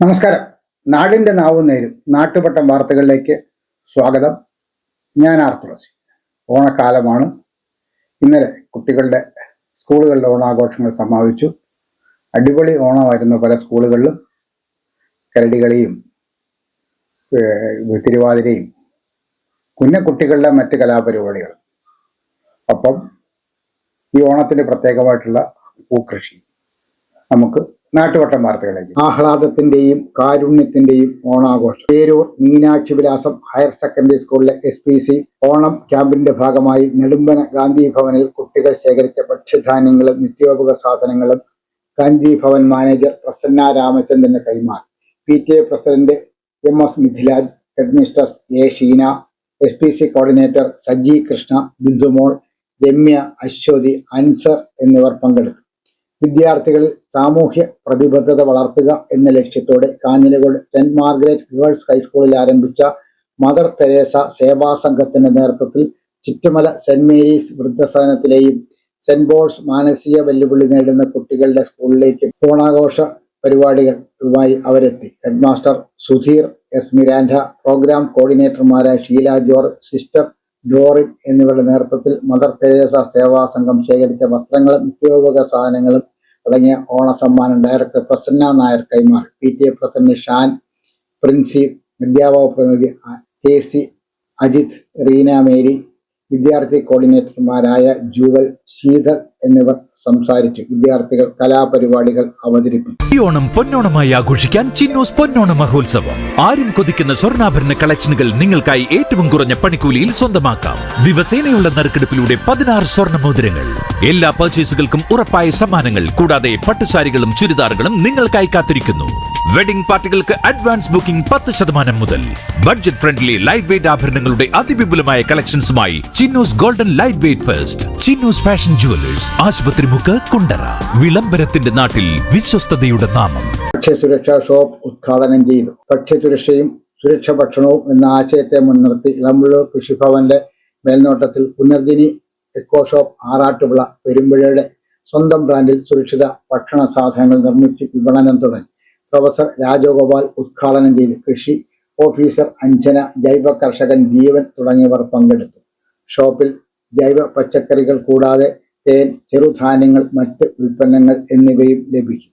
നമസ്കാരം. നാടിന്റെ നാവും നേരും. നാട്ടുപട്ടം വാർത്തകളിലേക്ക് സ്വാഗതം. ഞാൻ ആർത്തുളസി ഓണക്കാലമാണ്. ഇന്നലെ കുട്ടികളുടെ സ്കൂളുകളിലെ ഓണാഘോഷങ്ങൾ സമാപിച്ചു. അടിപൊളി ഓണമായിരുന്നു പല സ്കൂളുകളിലും. കരടികളിയും തിരുവാതിരയും കുഞ്ഞ കുട്ടികളുടെ മറ്റ് കലാപരിപാടികളും അപ്പം ഈ ഓണത്തിന് പ്രത്യേകമായിട്ടുള്ള പൂക്കൃഷി നമുക്ക് നാട്ടുവട്ടം വാർത്തകളിലേക്ക് ആഹ്ലാദത്തിന്റെയും കാരുണ്യത്തിന്റെയും ഓണാഘോഷം. പേരൂർ മീനാക്ഷി വിലാസം ഹയർ സെക്കൻഡറി സ്കൂളിലെ എസ് പി സി ഓണം ക്യാമ്പിന്റെ ഭാഗമായി നെടുമ്പന ഗാന്ധി ഭവനിൽ കുട്ടികൾ ശേഖരിച്ച ഭക്ഷ്യധാന്യങ്ങളും നിത്യോപക സാധനങ്ങളും ഗാന്ധി ഭവൻ മാനേജർ പ്രസന്ന രാമചന്ദ്രന് കൈമാറി. P T A president M S Mithilaj headmistress A Sheena S P C coordinator Saji Krishna Bindumol Ramya Aswathy Anzar എന്നിവർ പങ്കെടുത്തു. വിദ്യാർത്ഥികളിൽ സാമൂഹ്യ പ്രതിബദ്ധത വളർത്തുക എന്ന ലക്ഷ്യത്തോടെ കാഞ്ഞിരകോട് സെന്റ് മാർഗരറ്റ് ഗേൾസ് ഹൈസ്കൂളിൽ ആരംഭിച്ച മദർ തെരേസ സേവാ സംഘത്തിന്റെ നേതൃത്വത്തിൽ ചുറ്റുമല സെന്റ് മേരീസ് വൃദ്ധസദനത്തിലെയും സെന്റ് പോൾസ് മാനസിക വെല്ലുവിളി നേടുന്ന കുട്ടികളുടെ സ്കൂളിലേക്ക് ഓണാഘോഷ പരിപാടികളുമായി അവരെത്തി. Headmaster Sudheer S. Miranda programme കോർഡിനേറ്റർമാരായ Sheela George sister Doreen എന്നിവരുടെ നേതൃത്വത്തിൽ മദർ തെരേസ സേവാ സംഘം ശേഖരിച്ച വസ്ത്രങ്ങളും നിത്യോപക സാധനങ്ങളും അടങ്ങിയ ഓണ സമ്മാനം ഡയറക്ടർ പ്രസന്ന നായർ കൈമാറി. P T A president Shan Princy വിദ്യാഭ്യാസ പ്രതിനിധി കെ സി അജിത് റീന മേരി വിദ്യാർത്ഥി കോർഡിനേറ്റർമാരായ ജൂവൽ ശീതൾ എന്നിവർ സംസാരിച്ചു. വിദ്യാർത്ഥികൾ കലാപരിപാടികൾ അവതരിപ്പിച്ചു. ഈ ഓണം പൊന്നോണമായി ആഘോഷിക്കാൻ ചിന്നൂസ് പൊന്നോണ മഹോത്സവം. ആരും കൊതിക്കുന്ന സ്വർണാഭരണ കളക്ഷനുകൾ നിങ്ങൾക്കായി ഏറ്റവും കുറഞ്ഞ പണിക്കൂലിയിൽ സ്വന്തമാക്കാം. ദിവസേനയുള്ള നറുക്കെടുപ്പിലൂടെ പതിനാറ് സ്വർണ മോതിരങ്ങൾ എല്ലാ പർച്ചേസുകൾക്കും ഉറപ്പായ സമ്മാനങ്ങൾ. കൂടാതെ പട്ടുസാരികളും ചുരിദാറുകളും നിങ്ങൾക്കായി കാത്തിരിക്കുന്നു. വെഡിംഗ് പാർട്ടികൾക്ക് അഡ്വാൻസ് ബുക്കിംഗ് പത്ത് ശതമാനം മുതൽ. ബഡ്ജറ്റ് ഫ്രണ്ട്ലി ലൈറ്റ് വെയിറ്റ് ആഭരണങ്ങളുടെ അതിവിപുലമായ കളക്ഷൻസുമായി Chinnus golden light weight first Chinnus fashion jewellers ആശുപത്രി മുക്ക് കുണ്ടറ. വിളംബരത്തിന്റെ നാട്ടിൽ വിശ്വസ്തതയുടെ നാമം. ഭക്ഷ്യസുരക്ഷാ ഷോപ്പ് ഉദ്ഘാടനം ചെയ്തു. ഭക്ഷ്യസുരക്ഷയും സുരക്ഷ ഭക്ഷണവും എന്ന ആശയത്തെ മുൻനിർത്തി ഇളമ്പുഴ കൃഷിഭവന്റെ മേൽനോട്ടത്തിൽ പുനർദിനി എക്കോ ഷോപ്പ് ആറാട്ടുപുള പെരുമ്പുഴയുടെ സ്വന്തം ബ്രാൻഡിൽ സുരക്ഷിത ഭക്ഷണ സാധനങ്ങൾ നിർമ്മിച്ച് വിപണനം തുടങ്ങി. പ്രൊഫസർ രാജഗോപാൽ ഉദ്ഘാടനം ചെയ്തു കൃഷി ഓഫീസർ അഞ്ജന ജൈവ കർഷകൻ ജീവൻ തുടങ്ങിയവർ പങ്കെടുത്തു. ഷോപ്പിൽ ജൈവ പച്ചക്കറികൾ കൂടാതെ തേൻ ചെറുധാന്യങ്ങൾ മറ്റ് ഉൽപ്പന്നങ്ങൾ എന്നിവയും ലഭിക്കും.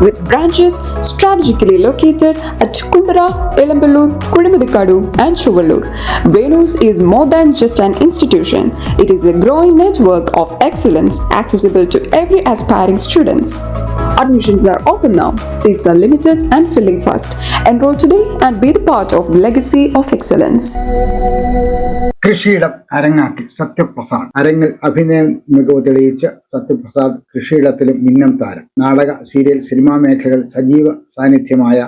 with branches strategically located at Kundara, Elamballur, Kudimadikadu, and Chuvallur. Venus is more than just an institution. It is a growing network of excellence accessible to every aspiring students. Admissions are open now. Seats are limited and filling fast. Enroll today and be the part of the legacy of excellence. കൃഷിയിടം അരങ്ങാക്കി സത്യപ്രസാദ്. അരങ്ങിൽ അഭിനയ മികവ് തെളിയിച്ച സത്യപ്രസാദ് കൃഷിയിടത്തിലും മിന്നം താരം. നാടക serial cinema മേഖലകൾ സജീവ സാന്നിധ്യമായ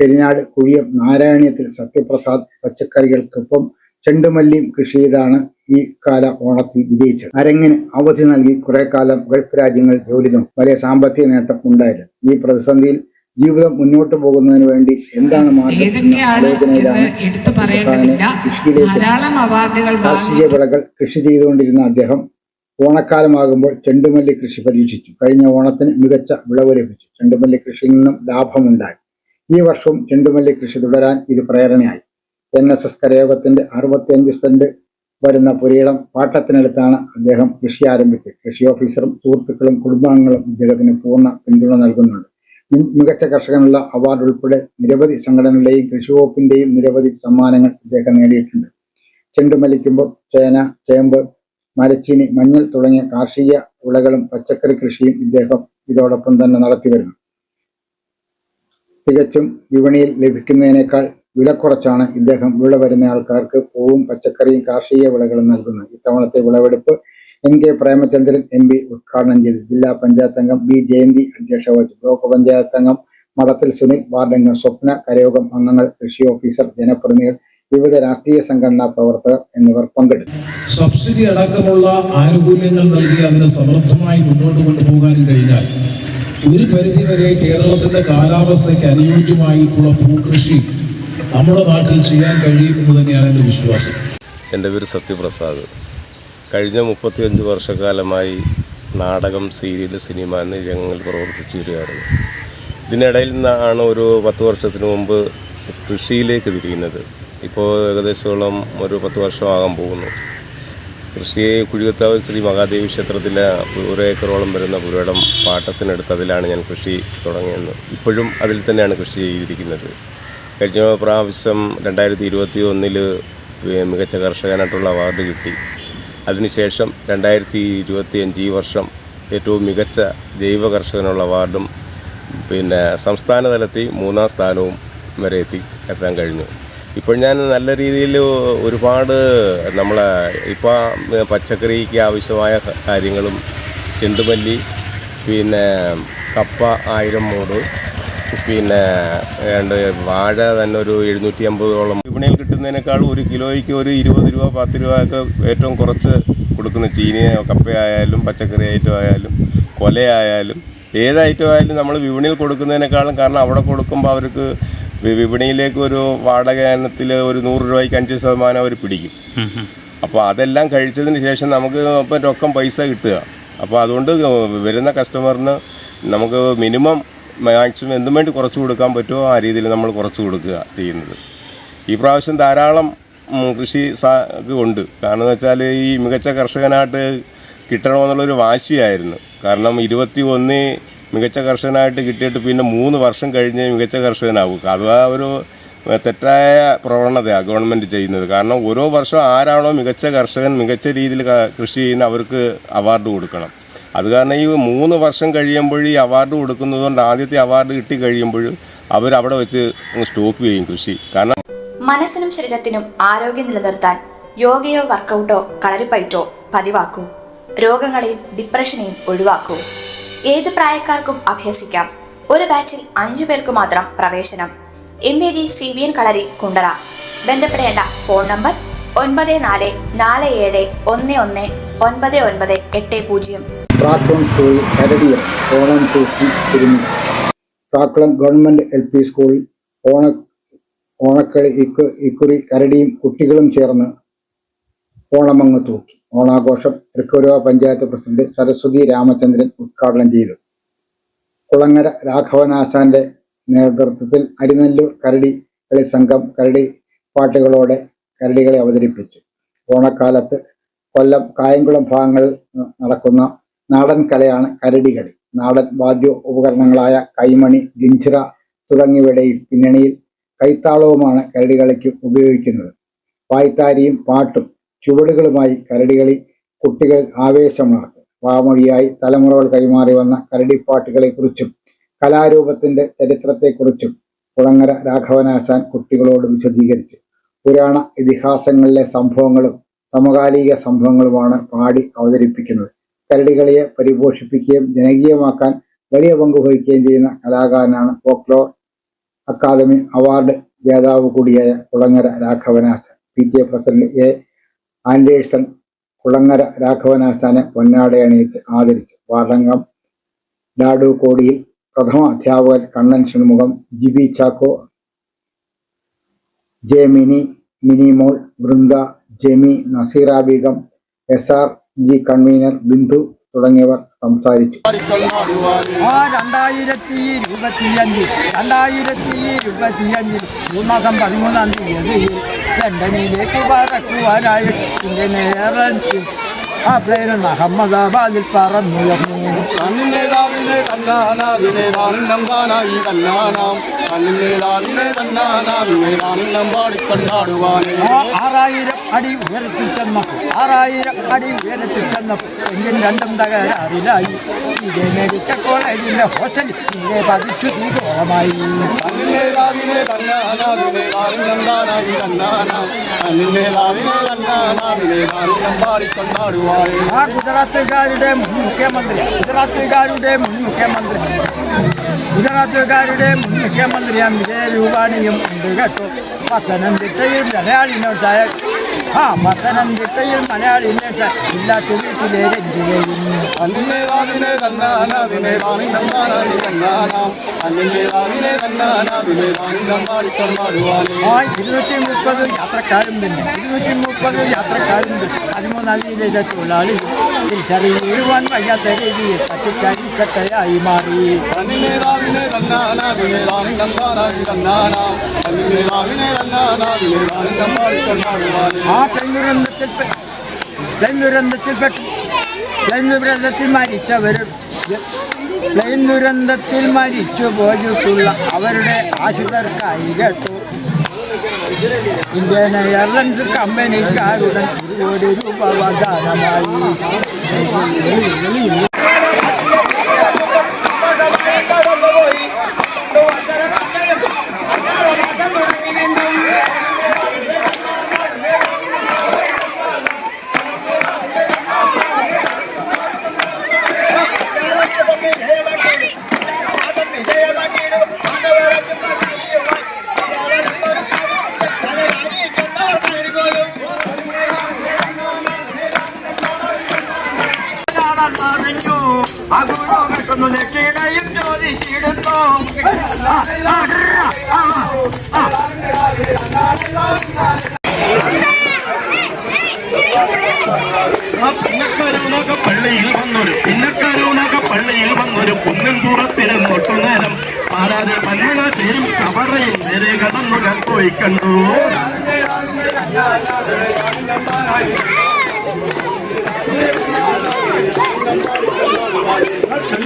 പെരിനാട് കുഴിയം നാരായണീയത്തിൽ സത്യപ്രസാദ് പച്ചക്കറികൾക്കൊപ്പം ചെണ്ടുമല്ലിയും കൃഷി ചെയ്താണ് ഈ കാല ഓണത്തിൽ വിജയിച്ചത്. അരങ്ങിന് അവധി നൽകി കുറെ കാലം ഗൾഫ് രാജ്യങ്ങൾ ജോലി നോക്കി വലിയ സാമ്പത്തിക നേട്ടം ഉണ്ടായില്ല ഈ പ്രതിസന്ധിയിൽ ജീവിതം മുന്നോട്ട് പോകുന്നതിന് വേണ്ടി എന്താണ് ധാരാളം അവാർഡുകൾ കാർഷിക വിളകൾ കൃഷി ചെയ്തുകൊണ്ടിരുന്ന അദ്ദേഹം ഓണക്കാലമാകുമ്പോൾ ചെണ്ടുമല്ലി കൃഷി പരീക്ഷിച്ചു. കഴിഞ്ഞ ഓണത്തിന് മികച്ച വിളവ് ലഭിച്ചു. ചെണ്ടുമല്ലി കൃഷിയിൽ നിന്നും ലാഭമുണ്ടായി. ഈ വർഷവും ചെണ്ടുമല്ലി കൃഷി തുടരാൻ ഇത് പ്രേരണയായി. എൻ എസ് എസ് കരയോഗത്തിന്റെ അറുപത്തിയഞ്ച് സെന്റ് വരുന്ന പുരയിടം പാട്ടത്തിനടുത്താണ് അദ്ദേഹം കൃഷി ആരംഭിച്ചത്. കൃഷി ഓഫീസറും സുഹൃത്തുക്കളും കുടുംബാംഗങ്ങളും അദ്ദേഹത്തിന് പൂർണ പിന്തുണ നൽകുന്നുണ്ട്. മികച്ച കർഷകനുള്ള അവാർഡ് ഉൾപ്പെടെ നിരവധി സംഘടനകളുടെയും കൃഷി വകുപ്പിന്റെയും നിരവധി സമ്മാനങ്ങൾ ഇദ്ദേഹം നേടിയിട്ടുണ്ട്. ചെണ്ടുമല്ലിക്കുമ്പോൾ ചേന ചേമ്പ് മരച്ചീനി മഞ്ഞൾ തുടങ്ങിയ കാർഷിക വിളകളും പച്ചക്കറി കൃഷിയും ഇദ്ദേഹം ഇതോടൊപ്പം തന്നെ നടത്തി വരുന്നു. തികച്ചും വിപണിയിൽ ലഭിക്കുന്നതിനേക്കാൾ വില കുറച്ചാണ് ഇദ്ദേഹം വിള വരുന്ന ആൾക്കാർക്ക് പൂവും പച്ചക്കറിയും കാർഷിക വിളകളും നൽകുന്നത്. ഇത്തവണത്തെ വിളവെടുപ്പ് N K Premachandran M P ഉദ്ഘാടനം ചെയ്തു. ജില്ലാ പഞ്ചായത്ത് അംഗം ബി ജയന്തി അധ്യക്ഷ വഹിച്ചു. ബ്ലോക്ക് പഞ്ചായത്ത് അംഗം മഠത്തിൽ സുനിൽ വാർഡംഗം സ്വപ്ന കരയോഗം അംഗങ്ങൾ കൃഷി ഓഫീസർ ജനപ്രതിനിധികൾ വിവിധ രാഷ്ട്രീയ സംഘടനാ പ്രവർത്തകർ എന്നിവർ പങ്കെടുത്തു. സബ്സിഡി അടക്കമുള്ള ആനുകൂല്യങ്ങൾ നൽകി അതിനെ സമർത്ഥമായി മുന്നോട്ട് കൊണ്ടുപോകാൻ കഴിഞ്ഞാൽ ഒരു പരിധിവരെ കേരളത്തിന്റെ കാലാവസ്ഥയ്ക്ക് അനുയോജ്യമായിട്ടുള്ള ഭൂകൃഷി നമ്മുടെ നാട്ടിൽ ചെയ്യാൻ കഴിയും എന്ന് തന്നെയാണ് എന്റെ വിശ്വാസം. എന്റെ പേര് സത്യപ്രസാദ്. കഴിഞ്ഞ മുപ്പത്തിയഞ്ച് വർഷക്കാലമായി നാടകം സീരിയൽ സിനിമ എന്നീ രംഗങ്ങളിൽ പ്രവർത്തിച്ചു വരികയായിരുന്നു ഇതിനിടയിൽ നിന്നാണ് ഒരു പത്ത് വർഷത്തിന് മുമ്പ് കൃഷിയിലേക്ക് തിരിയുന്നത്. ഇപ്പോൾ ഏകദേശം ഒരു പത്ത് വർഷമാകാൻ പോകുന്നു. കൃഷിയെ കുഴികത്താവ് ശ്രീ മഹാദേവി ക്ഷേത്രത്തിലെ ഒരു ഏക്കറോളം വരുന്ന പുരയിടം പാട്ടത്തിനെടുത്ത് അതിലാണ് ഞാൻ കൃഷി തുടങ്ങിയത്. ഇപ്പോഴും അതിൽ തന്നെയാണ് കൃഷി ചെയ്തിരിക്കുന്നത്. കഴിഞ്ഞ പ്രാവശ്യം രണ്ടായിരത്തി ഇരുപത്തി ഒന്നിൽ മികച്ച കർഷകനായിട്ടുള്ള അവാർഡ് കിട്ടി. അതിനുശേഷം രണ്ടായിരത്തി ഇരുപത്തി അഞ്ച് ഈ വർഷം ഏറ്റവും മികച്ച ജൈവ കർഷകനുള്ള അവാർഡും പിന്നെ സംസ്ഥാന തലത്തിൽ മൂന്നാം സ്ഥാനവും വരെ എത്തി എത്താൻ കഴിഞ്ഞു. ഇപ്പോൾ ഞാൻ നല്ല രീതിയിൽ ഒരുപാട് നമ്മളെ ഇപ്പോൾ പച്ചക്കറിക്ക് ആവശ്യമായ കാര്യങ്ങളും ചെണ്ടുമല്ലി പിന്നെ കപ്പ ആയിരം മൂട് പിന്നെ വാഴ തന്നെ ഒരു എഴുന്നൂറ്റി അമ്പതോളം വിപണിയിൽ കിട്ടുന്നതിനേക്കാൾ ഒരു കിലോയ്ക്ക് ഒരു ഇരുപത് രൂപ പത്ത് രൂപ ഒക്കെ ഏറ്റവും കുറച്ച് കൊടുക്കുന്ന ചീനി കപ്പയായാലും പച്ചക്കറി ഐറ്റം ആയാലും കൊലയായാലും ഏത് ഐറ്റം ആയാലും നമ്മൾ വിപണിയിൽ കൊടുക്കുന്നതിനേക്കാളും കാരണം അവിടെ കൊടുക്കുമ്പോൾ അവർക്ക് വിപണിയിലേക്ക് ഒരു വാടകത്തിൽ ഒരു നൂറ് രൂപയ്ക്ക് അഞ്ച് ശതമാനം അവർ പിടിക്കും. അപ്പോൾ അതെല്ലാം കഴിച്ചതിന് ശേഷം നമുക്ക് ഇപ്പം രൊക്കം പൈസ കിട്ടുക. അപ്പോൾ അതുകൊണ്ട് വരുന്ന കസ്റ്റമറിന് നമുക്ക് മിനിമം മാക്സിമം എന്തും വേണ്ടി കുറച്ച് കൊടുക്കാൻ പറ്റുമോ ആ രീതിയിൽ നമ്മൾ കുറച്ച് കൊടുക്കുക ചെയ്യുന്നത്. ഈ പ്രാവശ്യം ധാരാളം കൃഷി ഉണ്ട്. കാരണം എന്ന് വെച്ചാൽ ഈ മികച്ച കർഷകനായിട്ട് കിട്ടണമെന്നുള്ളൊരു വാശിയായിരുന്നു. കാരണം ഇരുപത്തി ഒന്ന് മികച്ച കർഷകനായിട്ട് കിട്ടിയിട്ട് പിന്നെ മൂന്ന് വർഷം കഴിഞ്ഞ് മികച്ച കർഷകനാവും അത് ആ ഒരു തെറ്റായ പ്രവണതയാണ് ഗവൺമെന്റ് ചെയ്യുന്നത്. കാരണം ഓരോ വർഷം ആരാണോ മികച്ച കർഷകൻ മികച്ച രീതിയിൽ കൃഷി ചെയ്യുന്ന അവർക്ക് അവാർഡ് കൊടുക്കണം. അത് കാരണം ഈ മൂന്ന് വർഷം കഴിയുമ്പോൾ ഈ അവാർഡ് കൊടുക്കുന്നതുകൊണ്ട് ആദ്യത്തെ അവാർഡ് കിട്ടി കഴിയുമ്പോൾ അവിടെ വെച്ച് സ്റ്റോപ്പ് ചെയ്യും കൃഷി. കാരണം മനസ്സിനും ശരീരത്തിനും ആരോഗ്യം നിലനിർത്താൻ യോഗയോ വർക്കൗട്ടോ കളരിപ്പയറ്റോ പതിവാക്കൂ. രോഗങ്ങളെയും ഡിപ്രഷനെയും ഒഴിവാക്കൂ. ഏത് പ്രായക്കാർക്കും അഭ്യസിക്കാം. ഒരു ബാച്ചിൽ അഞ്ചു പേർക്ക് മാത്രം പ്രവേശനം. M V D C V N Kalari Kundara. ബന്ധപ്പെടേണ്ട ഫോൺ നമ്പർ ഒൻപത് നാല് നാല് ഏഴ് ഒന്ന് ഒന്ന് ഒൻപത് ഒൻപത് എട്ട് പൂജ്യം. പ്രാക്ടോൺ സ്കൂളിൽ കരടിയ ഓണം തൂക്കി തിരുമി. പ്രാക്കുളം ഗവൺമെന്റ് എൽ പി സ്കൂളിൽ ഓണ ഓണക്കളി ഇക്കു ഇക്കുറി കരടിയും കുട്ടികളും ചേർന്ന് ഓണമങ്ങ് തൂക്കി. ഓണാഘോഷം തൃക്കൂരുവ പഞ്ചായത്ത് പ്രസിഡന്റ് സരസ്വതി രാമചന്ദ്രൻ ഉദ്ഘാടനം ചെയ്തു. കുളങ്ങര രാഘവനാശാന്റെ നേതൃത്വത്തിൽ അരിനെല്ലൂർ കരടി കളി സംഘം കരടി പാട്ടുകളോടെ കരടികളെ അവതരിപ്പിച്ചു. ഓണക്കാലത്ത് കൊല്ലം കായംകുളം ഭാഗങ്ങളിൽ നടക്കുന്ന നാടൻ കലയാണ് കരടികളി. നാടൻ വാദ്യ ഉപകരണങ്ങളായ കൈമണി ഗിഞ്ചിറ തുടങ്ങിയവയുടെയും പിന്നണിയിൽ കൈത്താളവുമാണ് കരടികളിക്ക് ഉപയോഗിക്കുന്നത്. വായ്ത്താരിയും പാട്ടും ചുവടുകളുമായി കരടികളി കുട്ടികൾ ആവേശമുണർത്തും. വാമൊഴിയായി തലമുറകൾ കൈമാറി വന്ന കരടിപ്പാട്ടുകളെക്കുറിച്ചും കലാരൂപത്തിന്റെ ചരിത്രത്തെക്കുറിച്ചും കുളങ്ങര രാഘവനാശാൻ കുട്ടികളോട് വിശദീകരിച്ചു. പുരാണ ഇതിഹാസങ്ങളിലെ സംഭവങ്ങളും സമകാലിക സംഭവങ്ങളുമാണ് പാടി അവതരിപ്പിക്കുന്നത്. കരടികളിയെ പരിപോഷിപ്പിക്കുകയും ജനകീയമാക്കാൻ വലിയ പങ്ക് വഹിക്കുകയും ചെയ്യുന്ന കലാകാരനാണ് ഫോക്ലോർ അക്കാദമി അവാർഡ് ജേതാവ് കൂടിയായ Kulangara Raghavanathan. P T A president A Anderson Kulangara രാഘവനാശാനെ പൊന്നാടയണിയിച്ച് ആദരിച്ചു വാടങ്കം ഡാഡു കോടിയിൽ പ്രഥമ അധ്യാപകൻ Kannan Shanmugham Jibi Chacko J Mini Minimol Vrinda Jemi Naseera Beegum S R G convener Bindu തുടങ്ങിയവർ സംസാരിച്ചു. ആ രണ്ടായിരത്തി ഇരുപത്തിയഞ്ച് രണ്ടായിരത്തി ഇരുപത്തിയഞ്ചിൽ മാസം പതിമൂന്നാം തീയതി ലണ്ടനിലേക്ക് പറക്കുവാനായി ഇന്ത്യൻ എയർലൈൻസ് ആ പ്ലെയിൻ അഹമ്മദാബാദിൽ പറന്നുയർന്നു കണ്ണിനേതാവിനെ കണ്ണാനാം കണ്ണിനേതാവിനെ ആറായിരം അടി ഉയരത്തിൽ ചെന്നപ്പോൾ ആറായിരം അടി ഉയരത്തിൽ ചെന്നപ്പോൾ എങ്കിൽ രണ്ടും തകരാറിലായി ഇതേ മെഡിക്കൽ കോളേജിന്റെ ഹോസ്റ്റലിൽ ഇതേ പതിച്ചു തീകോളമായി ആ ഗുജറാത്തുകാരുടെ മുൻ മുഖ്യമന്ത്രി ഗുജറാത്തുകാരുടെ മുൻ മുഖ്യമന്ത്രി. ഗുജറാത്തുകാരുടെ മുൻ മുഖ്യമന്ത്രിയാണ് വിജയ രൂപാണിയും ഉണ്ട് കേട്ടോ. പത്തനംതിട്ടയിൽ മലയാളി നേഴ്സായ ആ പത്തനംതിട്ടയിൽ മലയാളി നേഴ്സ ഇല്ലാത്ത വീട്ടിലെ രഞ്ജിതയും കണ്ണിനേതാവിനെ കണ്ണാനാവിനെ താനും താനായി കണ്ണാനാം കണ്ണിനേതാവിനെ കണ്ണാനാവിനെ താനും പാടിക്കൊണ്ടാടുവാനേ ആ ഇരുന്നൂറ്റി മുപ്പത് യാത്രക്കാരും പിന്നെ ഇരുന്നൂറ്റി മുപ്പത് യാത്രക്കാരും പിന്നെ പതിമൂന്നതിലെ തൊഴിലാളികൾ തിരിച്ചറിയുവാൻ വയ്യാത്ത രീതിയിൽ പച്ചക്കറിക്കട്ടയായി മാറി. കണ്ണിനേതാവിനെ കണ്ണാനാവിനെ താനും താനായി കണ്ണാനാം കണ്ണിനേതാവിനെ കണ്ണാനാവിനെ താനും പാടിക്കൊണ്ടാടുവാനേ ആ പെൺദുരന്തത്തിൽ പ്ലെയിൻ ദുരന്തത്തിൽപ്പെട്ടു പ്ലെയിൻ ദുരന്തത്തിൽ മരിച്ചവർ പ്ലെയിൻ ദുരന്തത്തിൽ മരിച്ചു പോയിട്ടുള്ള അവരുടെ ആശുപത്രിക്കായി കേട്ടു. ഇന്ത്യൻ എയർലൈൻസ് കമ്പനിക്കാരുടെ ഒരു കോടി രൂപ വാഗ്ദാനമായി ഗുരു വെക്കുന്നു ലക്ഷ്യയും ചോദിച്ചിടുന്നു. പിന്നക്കാരൂനൊക്കെ പള്ളിയിൽ വന്നൊരു പിന്നക്കാരൂനൊക്കെ പള്ളിയിൽ വന്നൊരു കുന്നൻ പുറത്തിരുന്നൊട്ടു നേരം ആരാതെ മന്മന ചേരും കവറയിൽ നേരെ കടന്നു ഞാൻ പോയി കണ്ടു കണ്ടു ഞാനല്ലായിടവും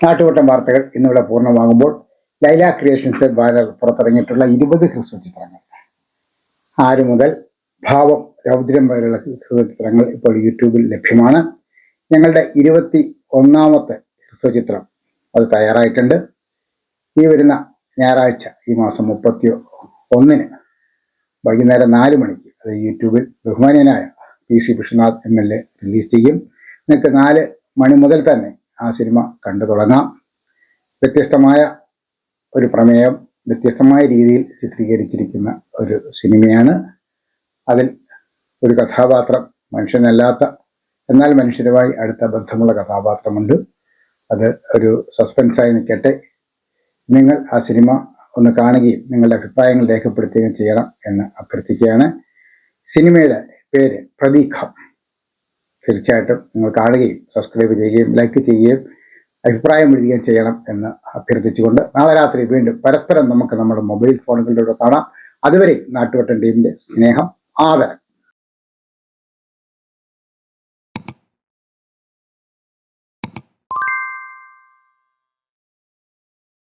നാട്ടുവട്ടം വാർത്തകൾ ഇന്നിവിടെ പൂർണമാകുമ്പോൾ ലൈല ക്രിയേഷൻസ് ബാനർ പുറത്തിറങ്ങിയിട്ടുള്ള ഇരുപത് ഹ്രസ്വ ചിത്രങ്ങൾ. ആറ് മുതൽ ഭാവം രൗദ്രം വരെയുള്ള ചിത്രങ്ങൾ ഇപ്പോൾ യൂട്യൂബിൽ ലഭ്യമാണ്. ഞങ്ങളുടെ ഇരുപത്തി ഒന്നാമത്തെ ഹൃസ്വചിത്രം അത് തയ്യാറായിട്ടുണ്ട്. ഈ വരുന്ന ഞായറാഴ്ച ഈ മാസം മുപ്പത്തി ഒന്നിന് വൈകുന്നേരം നാല് മണിക്ക് അത് യൂട്യൂബിൽ ബഹുമാനീയനായ P C Viswanath M L A release ചെയ്യും. നിങ്ങൾക്ക് നാല് മണി മുതൽ തന്നെ ആ സിനിമ കണ്ടു തുടങ്ങാം. വ്യത്യസ്തമായ ഒരു പ്രമേയം വ്യത്യസ്തമായ രീതിയിൽ ചിത്രീകരിച്ചിരിക്കുന്ന ഒരു സിനിമയാണ്. അതിൽ ഒരു കഥാപാത്രം മനുഷ്യനല്ലാത്ത എന്നാൽ മനുഷ്യരുമായി അടുത്ത ബന്ധമുള്ള കഥാപാത്രമുണ്ട്. അത് ഒരു സസ്പെൻസായി നിൽക്കട്ടെ. നിങ്ങൾ ആ സിനിമ ഒന്ന് കാണുകയും നിങ്ങളുടെ അഭിപ്രായങ്ങൾ രേഖപ്പെടുത്തുകയും ചെയ്യണം എന്ന് അഭ്യർത്ഥിക്കുകയാണ്. സിനിമയുടെ പേര് പ്രതീക്ഷം തീർച്ചയായിട്ടും നിങ്ങൾ കാണുകയും സബ്സ്ക്രൈബ് ചെയ്യുകയും ലൈക്ക് ചെയ്യുകയും അഭിപ്രായം എഴുതുകയും ചെയ്യണം എന്ന് അഭ്യർത്ഥിച്ചുകൊണ്ട് നാളെ രാത്രി വീണ്ടും പരസ്പരം നമുക്ക് നമ്മുടെ മൊബൈൽ ഫോണുകളിലൂടെ കാണാം. അതുവരെ നാട്ടുവട്ടൻ ടീമിന്റെ സ്നേഹം. ആദരം